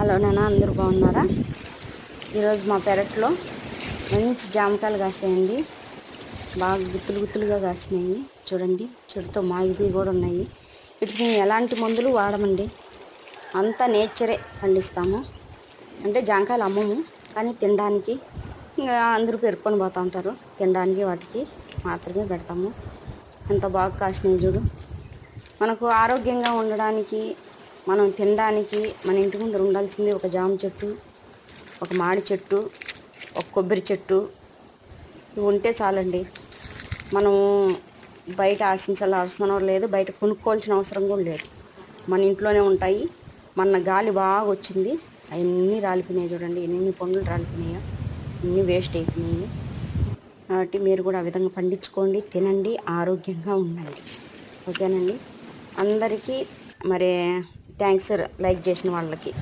Hello నాన్న అందరూ బాగున్నారా? ఈరోజు మా పెరట్లో మంచి జామకాయలు కాసాయండి. బాగా గుత్తులు గుత్తులుగా కాసినాయి. చూడండి చెడుతో మాగిపోయి కూడా ఉన్నాయి. వీటికి మేము ఎలాంటి మందులు వాడమండి? అంతా నేచరే పండిస్తాము. అంటే జామకాయలు అమ్మము కానీ తినడానికి ఇంకా అందరూ పెరుక్కొని పోతూ ఉంటారు. తినడానికి వాటికి మాత్రమే పెడతాము. ఎంత బాగా కాసినాయి చూడు. మనకు ఆరోగ్యంగా ఉండడానికి మనం తినడానికి మన ఇంటి ముందర ఉండాల్సింది ఒక జామ చెట్టు ఒక మామిడి చెట్టు ఒక కొబ్బరి చెట్టు. ఇవి ఉంటే చాలండి. మనం బయట ఆశించాలి అవసరం లేదు. బయట కొనుక్కోవాల్సిన అవసరం కూడా లేదు. మన ఇంట్లోనే ఉంటాయి. మన గాలి బాగా వచ్చింది. అవన్నీ రాలిపోయినాయి చూడండి. ఎన్ని పండ్లు రాలిపోయినాయో అన్నీ వేస్ట్ అయిపోయినాయి. కాబట్టి మీరు కూడా ఆ విధంగా పండించుకోండి తినండి ఆరోగ్యంగా ఉండండి. ఓకేనండి? అందరికీ మరి థ్యాంక్స్ లైక్ చేసిన వాళ్ళకి.